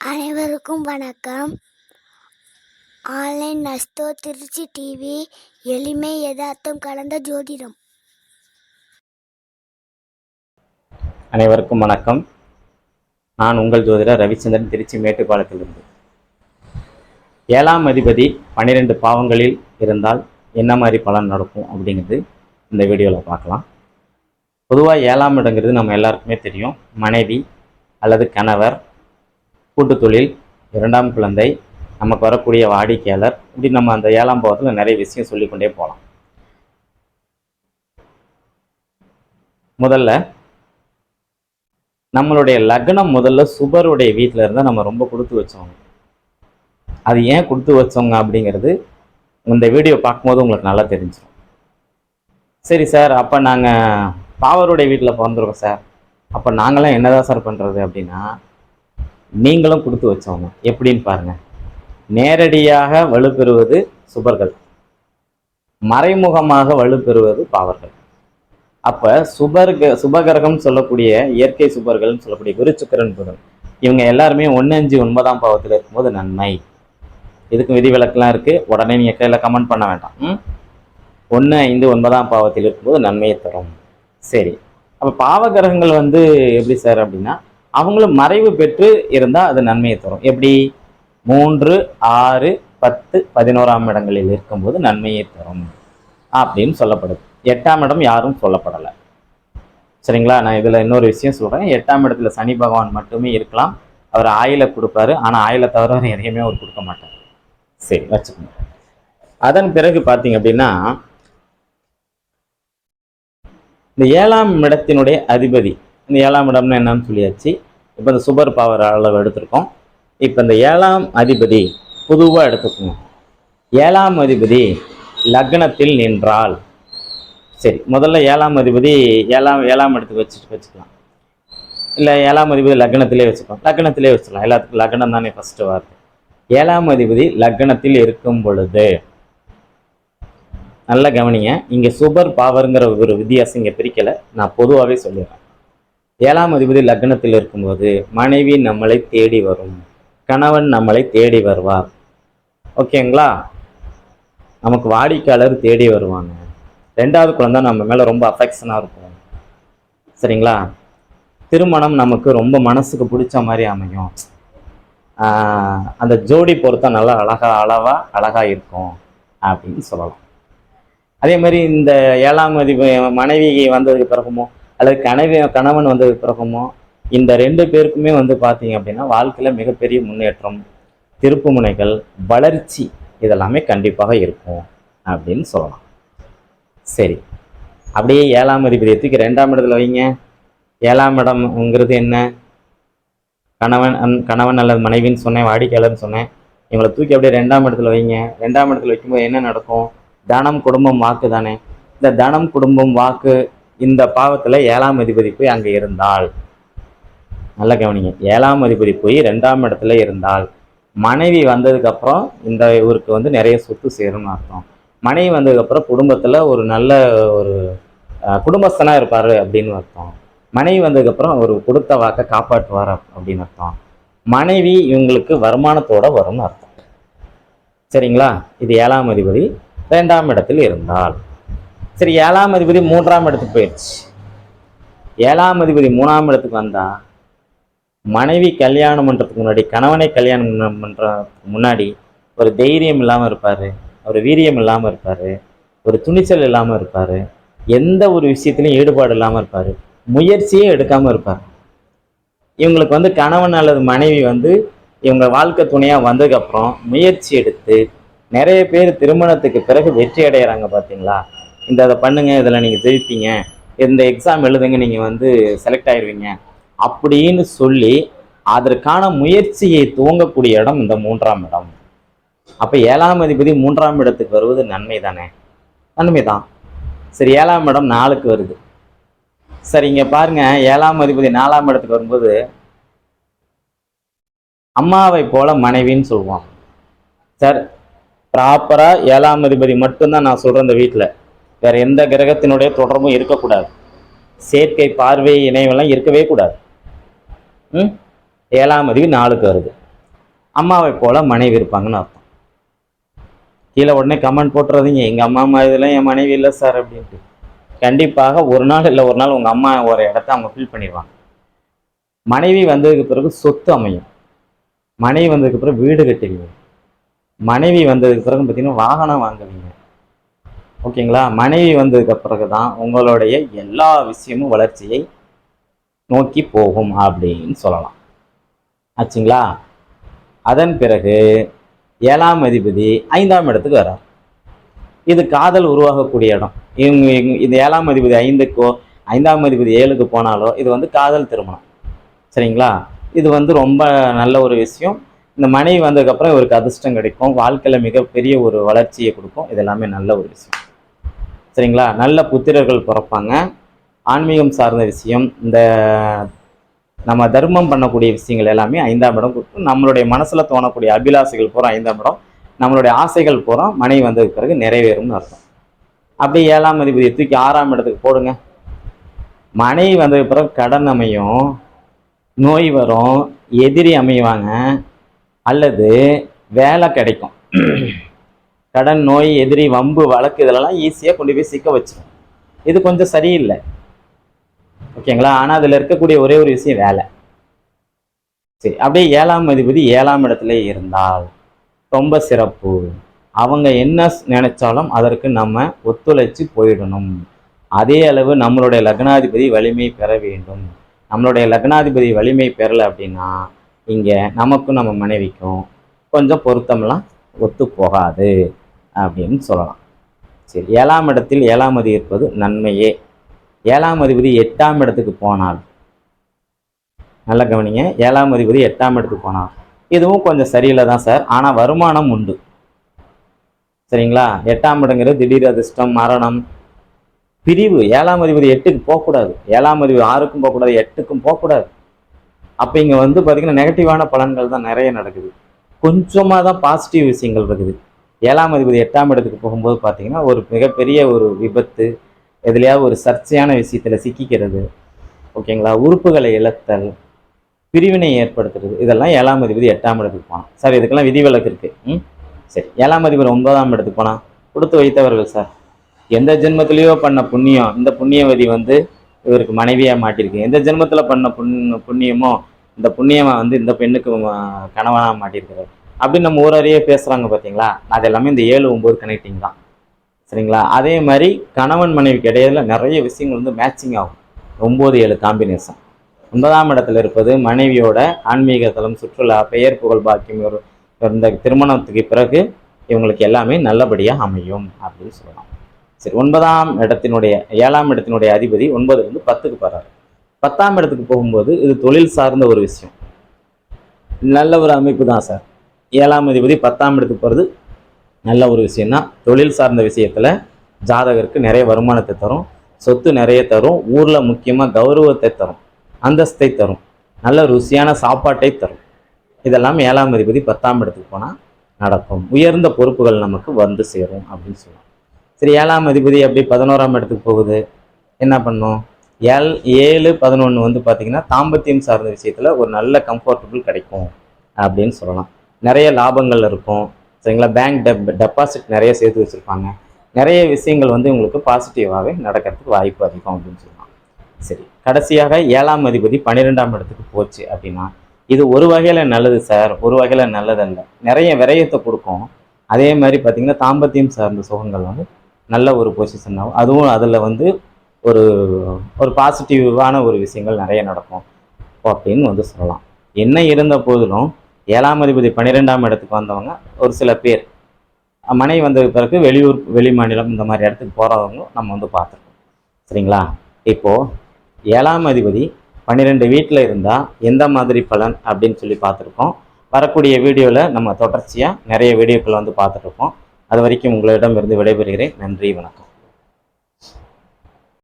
அனைவருக்கும் வணக்கம். Online நஸ்தோ Trichy TV எளிமை யதார்த்தம் கலந்த ஜோதிடம். அனைவருக்கும் வணக்கம். நான் உங்கள் ஜோதிடர் ரவிச்சந்திரன் திருச்சி மேட்டுப்பாளையத்திலிருந்து. ஏழாம் அதிபதி பன்னிரெண்டு பாவங்களில் இருந்தால் என்ன மாதிரி பலன் நடக்கும் அப்படிங்கிறது இந்த வீடியோவில் பார்க்கலாம். பொதுவாக ஏழாம் இடங்கிறது நம்ம எல்லாருக்குமே தெரியும். மனைவி அல்லது கணவர் கூட்டு தொழில் இரண்டாம் குழந்தை நமக்கு வரக்கூடிய வாடிக்கையாளர் இப்படி நம்ம அந்த ஏழாம் பாவத்தில் நிறைய விஷயம் சொல்லிக்கொண்டே போகலாம் முதல்ல நம்மளுடைய லக்னம் முதல்ல சுபருடைய வீட்டில் இருந்தால் நம்ம ரொம்ப கொடுத்து வச்சோங்க அது ஏன் கொடுத்து வச்சோங்க அப்படிங்கிறது இந்த வீடியோ பார்க்கும்போது உங்களுக்கு நல்லா தெரிஞ்சிடும் சரி சார் அப்போ நாங்கள் பாவருடைய வீட்டில் பிறந்திருக்கோம் சார். அப்போ நாங்களாம் என்னதான் சார் பண்ணுறது அப்படின்னா நீங்களும் கொடுத்து வச்சவங்க. எப்படின்னு பாருங்கள் நேரடியாக வலுப்பெறுவது சுபர்கள். மறைமுகமாக வலுப்பெறுவது பாவர்கள். அப்போ சுபர்க சுபகரகம் சொல்லக்கூடிய இயற்கை சுபர்கள்னு சொல்லக்கூடிய குருச்சுக்கரன் புதன் இவங்க எல்லாருமே ஒன்று அஞ்சு ஒன்பதாம் பாவத்தில் இருக்கும்போது நன்மை. இதுக்கு விதிவிலக்கெல்லாம் இருக்குது உடனே நீங்கள் கையில் கமெண்ட் பண்ண வேண்டாம். ஒன்று ஐந்து ஒன்பதாம் பாவத்தில் இருக்கும்போது நன்மையை தரும். சரி. அப்போ பாவகிரகங்கள் வந்து எப்படி சார் அப்படின்னா அவங்களும் மறைவு பெற்று இருந்தால் அது நன்மையை தரும். எப்படி? மூன்று ஆறு பத்து பதினோராம் இடங்களில் இருக்கும்போது நன்மையை தரும் அப்படின்னு சொல்லப்படுது. எட்டாம் இடம் யாரும் சொல்லப்படலை. சரிங்களா? நான் இதில் இன்னொரு விஷயம் சொல்கிறேன் எட்டாம் இடத்துல சனி பகவான் மட்டுமே இருக்கலாம். அவர் ஆயில கொடுப்பாரு. ஆனால் ஆயில தவிர எதையுமே அவர் கொடுக்க மாட்டார். சரி வச்சுக்கோங்க. அதன் பிறகு பார்த்தீங்க அப்படின்னா இந்த ஏழாம் இடத்தினுடைய அதிபதி இந்த ஏழாம் இடம்னு என்னன்னு சொல்லியாச்சு? இப்போ இந்த சுபர் பவர் அளவு எடுத்திருக்கோம். இப்போ இந்த ஏழாம் அதிபதி பொதுவாக எடுத்துக்கோங்க. ஏழாம் அதிபதி லக்னத்தில் நின்றால் சரி முதல்ல ஏழாம் அதிபதி ஏழாம் ஏழாம் இடத்துக்கு வச்சுட்டு வச்சுக்கலாம். இல்லை ஏழாம் அதிபதி லக்னத்திலே வச்சுக்கலாம். லக்னத்திலே வச்சுக்கலாம். எல்லாத்துக்கும் லக்னம் தானே ஃபஸ்ட்டு வார்த்தை. ஏழாம் அதிபதி லக்னத்தில் இருக்கும் பொழுது நல்லா கவனிங்க. இங்கே சுபர் பாவருங்கிற ஒரு வித்தியாசம் இங்கே பிரிக்கலை. நான் பொதுவாகவே சொல்லிடுறேன். ஏழாம் அதிபதி லக்னத்தில் இருக்கும்போது மனைவி நம்மளை தேடி வரும். கணவன் நம்மளை தேடி வருவார். ஓகேங்களா? நமக்கு வாடிக்கையாளர் தேடி வருவாங்க. ரெண்டாவது குழந்தை நம்ம மேலே ரொம்ப அஃபெக்ஷனாக இருக்கும். சரிங்களா? திருமணம் நமக்கு ரொம்ப மனசுக்கு பிடிச்ச மாதிரி அமையும். அந்த ஜோடி பொருத்தம் நல்லா அழகா அளவாக அழகாக இருக்கும் அப்படின்னு சொல்லலாம். அதே மாதிரி இந்த ஏழாம் அதிப மனைவி வந்ததுக்கு பிறகுமோ அல்லது கனவி கணவன் வந்த பிறகுமோ இந்த ரெண்டு பேருக்குமே வந்து பார்த்தீங்க அப்படின்னா வாழ்க்கையில் மிகப்பெரிய முன்னேற்றம் திருப்பு முனைகள் வளர்ச்சி இதெல்லாமே கண்டிப்பாக இருக்கும் அப்படின்னு சொல்லலாம். சரி. அப்படியே ஏழாம் அதிபதியத்துக்கு தூக்கி ரெண்டாம் இடத்துல வைங்க. ஏழாம் இடம்ங்கிறது என்ன? கணவன் கணவன் அல்லது மனைவின்னு சொன்னேன் வாடிக்கையாளர்னு சொன்னேன். இவங்களை தூக்கி அப்படியே ரெண்டாம் இடத்துல வைங்க. ரெண்டாம் இடத்துல வைக்கும்போது என்ன நடக்கும்? தனம் குடும்பம் வாக்கு தானே. இந்த தனம் குடும்பம் வாக்கு இந்த பாவத்தில் ஏழாம் அதிபதி போய் அங்கே இருந்தால் நல்லா கவனிங்க. ஏழாம் அதிபதி போய் ரெண்டாம் இடத்துல இருந்தால் மனைவி வந்ததுக்கப்புறம் இந்த இவருக்கு வந்து நிறைய சொத்து சேரும்னு அர்த்தம். மனைவி வந்ததுக்கப்புறம் குடும்பத்தில் ஒரு நல்ல ஒரு குடும்பஸ்தனாக இருப்பார் அப்படின்னு அர்த்தம். மனைவி வந்ததுக்கப்புறம் அவர் கொடுத்த வாக்கை காப்பாற்றுவார் அப்படின்னு அர்த்தம். மனைவி இவங்களுக்கு வருமானத்தோட வரும்னு அர்த்தம். சரிங்களா? இது ஏழாம் அதிபதி ரெண்டாம் இடத்தில் இருந்தால் சரி ஏழாம் அதிபதி மூன்றாம் இடத்துக்கு போயிடுச்சு ஏழாம் அதிபதி மூணாம் இடத்துக்கு வந்தா மனைவி கல்யாணம் பண்ணுறதுக்கு முன்னாடி கணவனை கல்யாணம் பண்ணுறதுக்கு முன்னாடி ஒரு தைரியம் இல்லாமல் இருப்பார் ஒரு வீரியம் இல்லாமல் இருப்பார் ஒரு துணிச்சல் இல்லாமல் இருப்பார் எந்த ஒரு விஷயத்துலையும் ஈடுபாடு இல்லாமல் இருப்பார் முயற்சியே எடுக்காமல் இருப்பார். இவங்களுக்கு வந்து கணவன் அல்லது மனைவி வந்து இவங்க வாழ்க்கை துணையாக வந்ததுக்கப்புறம் முயற்சி எடுத்து நிறைய பேர் திருமணத்துக்கு பிறகு வெற்றி அடைகிறாங்க பார்த்தீங்களா இந்த அதை பண்ணுங்க இதில் நீங்கள் ஜெயிப்பீங்க. இந்த எக்ஸாம் எழுதுங்க நீங்கள் வந்து செலக்ட் ஆயிடுவீங்க அப்படின்னு சொல்லி அதற்கான முயற்சியை துவங்கக்கூடிய இடம் இந்த மூன்றாம் இடம். அப்போ ஏழாம் அதிபதி மூன்றாம் இடத்துக்கு வருவது நன்மை தானே? நன்மை தான். சரி ஏழாம் இடம் நாளுக்கு வருது. சரி இங்கே பாருங்க ஏழாம் அதிபதி நாலாம் இடத்துக்கு வரும்போது அம்மாவை போல மனைவின்னு சொல்லுவோம் சார் ப்ராப்பராக ஏழாம் அதிபதி மட்டும்தான் நான் சொல்கிறேன் இந்த வீட்டில் வேற எந்த கிரகத்தினுடைய தொடர்பும் இருக்கக்கூடாது. சேர்க்கை பார்வை இணைவெல்லாம் இருக்கவே கூடாது. ம்? ஏழாம் அறிவு நாளுக்கு வருது. அம்மாவை போல மனைவி இருப்பாங்கன்னு அர்த்தம். கீழே உடனே கமெண்ட் போட்டுறதுங்க. எங்கள் அம்மா அம்மா இதெல்லாம் என் மனைவி இல்லை சார் அப்படின்ட்டு. கண்டிப்பாக ஒரு நாள் இல்லை ஒரு நாள் உங்கள் அம்மா ஒரு இடத்த அவங்க ஃபில் பண்ணிடுவாங்க. மனைவி வந்ததுக்கு பிறகு சொத்து அமையும். மனைவி வந்ததுக்கு பிறகு வீடு கட்டுவீங்க மனைவி வந்ததுக்கு பிறகு பார்த்தீங்கன்னா வாகனம் வாங்குவீங்க. ஓகேங்களா? மனைவி வந்ததுக்கு பிறகு தான் உங்களுடைய எல்லா விஷயமும் வளர்ச்சியை நோக்கி போகும் அப்படின்னு சொல்லலாம். ஆச்சுங்களா? அதன் பிறகு ஏழாம் அதிபதி ஐந்தாம் இடத்துக்கு வரார் இது காதல் உருவாகக்கூடிய இடம். இவங்க இவங்க- இது ஏழாம் அதிபதி ஐந்துக்கோ ஐந்தாம் அதிபதி ஏழுக்கு போனாலோ இது வந்து காதல் திருமணம். சரிங்களா? இது வந்து ரொம்ப நல்ல ஒரு விஷயம். இந்த மனைவி வந்ததுக்கப்புறம் இவருக்கு அதிர்ஷ்டம் கிடைக்கும். வாழ்க்கையில் மிகப்பெரிய ஒரு வளர்ச்சியை கொடுக்கும். இது எல்லாமே நல்ல ஒரு விஷயம். சரிங்களா? நல்ல புத்திரர்கள் பிறப்பாங்க. ஆன்மீகம் சார்ந்த விஷயம். இந்த நம்ம தர்மம் பண்ணக்கூடிய விஷயங்கள் எல்லாமே ஐந்தாம் இடம் கொடுக்கும். நம்மளுடைய மனசில் தோணக்கூடிய அபிலாசைகள் பூரா ஐந்தாம் இடம். நம்மளுடைய ஆசைகள் பூரா மனைவி வந்ததுக்கு பிறகு நிறைவேறும்னு அர்த்தம். அப்படி ஏழாம் அதிபதியை தூக்கி ஆறாம் இடத்துக்கு போடுங்க. மனைவி வந்ததுக்கு பிறகு கடன் அமையும் நோய் வரும் எதிரி அமைவாங்க அல்லது வேலை கிடைக்கும். கடன் நோய் எதிரி வம்பு வழக்கு இதெல்லாம் ஈஸியாக கொண்டு போய் சிக்க வச்சிடும் இது கொஞ்சம் சரியில்லை. ஓகேங்களா? ஆனால் அதில் இருக்கக்கூடிய ஒரே ஒரு விஷயம் வேலை. சரி அப்படியே ஏழாம் அதிபதி ஏழாம் இடத்துல இருந்தால் ரொம்ப சிறப்பு. அவங்க என்ன நினைச்சாலும் அதற்கு நம்ம ஒத்துழைச்சு போயிடணும். அதே அளவு நம்மளுடைய லக்னாதிபதி வலிமை பெற வேண்டும். நம்மளுடைய லக்னாதிபதி வலிமை பெறலை அப்படின்னா இங்கே நமக்கும் நம்ம மனைவிக்கும் கொஞ்சம் பொருத்தம்லாம் ஒத்து போகாது. அப்படின்னு சொல்லலாம். சரி ஏழாம் இடத்தில் ஏழாம் அதிபதி இருப்பது நன்மையே. ஏழாம் அதிபதி எட்டாம் இடத்துக்கு போனால் நல்லா கவனிங்க. ஏழாம் அதிபதி எட்டாம் இடத்துக்கு போனால் இதுவும் கொஞ்சம் சரியில்லை தான் சார். ஆனால் வருமானம் உண்டு. சரிங்களா? எட்டாம் இடங்கிறது திடீர் அதிர்ஷ்டம் மரணம் பிரிவு. ஏழாம் அதிபதி எட்டுக்கு போகக்கூடாது. ஏழாம் அதிபதி ஆறுக்கும் போகக்கூடாது எட்டுக்கும் போகக்கூடாது. அப்போ இங்கே வந்து பார்த்திங்கன்னா நெகட்டிவான பலன்கள் தான் நிறைய நடக்குது. கொஞ்சமாக தான் பாசிட்டிவ் விஷயங்கள் இருக்குது. ஏழாம் அதிபதி எட்டாம் இடத்துக்கு போகும்போது பார்த்தீங்கன்னா ஒரு மிகப்பெரிய ஒரு விபத்து எதுலையாவது ஒரு சர்ச்சையான விஷயத்தில் சிக்கிக்கிறது ஓகேங்களா? உறுப்புகளை இழத்தல் பிரிவினை ஏற்படுத்துறது இதெல்லாம் ஏழாம் அதிபதி எட்டாம் இடத்துக்கு போனான். சார் இதுக்கெல்லாம் விதிவிலக்கு இருக்குது ம்? சரி ஏழாம் அதிபர் ஒன்பதாம் இடத்துக்கு போனால் கொடுத்து வைத்தவர்கள் சார் எந்த ஜென்மத்திலேயோ பண்ண புண்ணியம் இந்த புண்ணியவதி வந்து இவருக்கு மனைவியாக மாட்டியிருக்கு. எந்த ஜென்மத்தில் பண்ண புண் புண்ணியமோ இந்த புண்ணியமாக வந்து இந்த பெண்ணுக்கு கணவனாக மாட்டியிருக்கிறார். அப்படின்னு நம்ம ஊரறியே பேசுகிறாங்க பார்த்தீங்களா அது எல்லாமே இந்த ஏழு ஒம்பது கனெக்டிங் தான். சரிங்களா? அதே மாதிரி கணவன் மனைவிக்கு இடையில நிறைய விஷயங்கள் வந்து மேட்சிங் ஆகும். ஒம்பது ஏழு காம்பினேஷன் ஒன்பதாம் இடத்துல இருப்பது மனைவியோட ஆன்மீக தலம் சுற்றுலா பெயர் புகழ் பாக்கியம் ஒரு இந்த திருமணத்துக்கு பிறகு இவங்களுக்கு எல்லாமே நல்லபடியாக அமையும் அப்படின்னு சொல்லலாம். சரி ஒன்பதாம் இடத்தினுடைய ஏழாம் இடத்தினுடைய அதிபதி ஒன்பது வந்து பத்துக்கு போகிறாரு பத்தாம் இடத்துக்கு போகும்போது இது தொழில் சார்ந்த ஒரு விஷயம். நல்ல ஒரு அமைப்பு தான் சார். ஏழாம் அதிபதி பத்தாம் இடத்துக்கு போகிறது நல்ல ஒரு விஷயம்னா தொழில் சார்ந்த விஷயத்தில் ஜாதகருக்கு நிறைய வருமானத்தை தரும் சொத்து நிறைய தரும் ஊரில் முக்கியமாக கௌரவத்தை தரும் அந்தஸ்தை தரும் நல்ல ருசியான சாப்பாட்டை தரும். இதெல்லாம் ஏழாம் அதிபதி பத்தாம் இடத்துக்கு போனால் நடக்கும். உயர்ந்த பொறுப்புகள் நமக்கு வந்து சேரும் அப்படின்னு சொல்லலாம். சரி ஏழாம் அதிபதி அப்படி பதினோராம் இடத்துக்கு போகுது? என்ன பண்ணும்? ஏழ் ஏழு பதினொன்று வந்து பார்த்திங்கன்னா தாம்பத்தியம் சார்ந்த விஷயத்தில் ஒரு நல்ல கம்ஃபர்டபுள் கிடைக்கும் அப்படின்னு சொல்லலாம். நிறைய லாபங்கள் இருக்கும். சரிங்களா? பேங்க் டெப் டெபாசிட் நிறைய சேர்த்து வச்சுருப்பாங்க. நிறைய விஷயங்கள் வந்து உங்களுக்கு பாசிட்டிவாகவே நடக்கிறதுக்கு வாய்ப்பு அதிகம் அப்படின்னு சொல்லலாம் சரி கடைசியாக ஏழாம் அதிபதி பன்னிரெண்டாம் இடத்துக்கு போச்சு அப்படின்னா இது ஒரு வகையில் நல்லது சார் ஒரு வகையில் நல்லதல்ல. நிறைய விரயத்தை கொடுக்கும். அதே மாதிரி பார்த்திங்கன்னா தாம்பத்தியம் சார்ந்த சுகங்கள் வந்து நல்ல ஒரு பொசிஷன் ஆகும். அதுவும் அதில் வந்து ஒரு ஒரு பாசிட்டிவான ஒரு விஷயங்கள் நிறைய நடக்கும் அப்படின்னு வந்து சொல்லலாம். என்ன இருந்த போதிலும் ஏழாம் அதிபதி பன்னிரெண்டாம் இடத்துக்கு வந்தவங்க ஒரு சில பேர். மனைவி வந்ததுக்கு பிறகு வெளியூர் வெளி மாநிலம் இந்த மாதிரி இடத்துக்கு போகிறவங்க நம்ம வந்து பார்த்துருக்கோம். சரிங்களா? இப்போது ஏழாம் அதிபதி பன்னிரெண்டு வீட்டில் இருந்தால் எந்த மாதிரி பலன் அப்படின்னு சொல்லி பார்த்துருக்கோம். வரக்கூடிய வீடியோவில் நம்ம தொடர்ச்சியாக நிறைய வீடியோக்களை வந்து பார்த்துட்ருக்கோம் அது வரைக்கும் உங்களிடம் இருந்து விடைபெறுகிறேன். நன்றி வணக்கம்.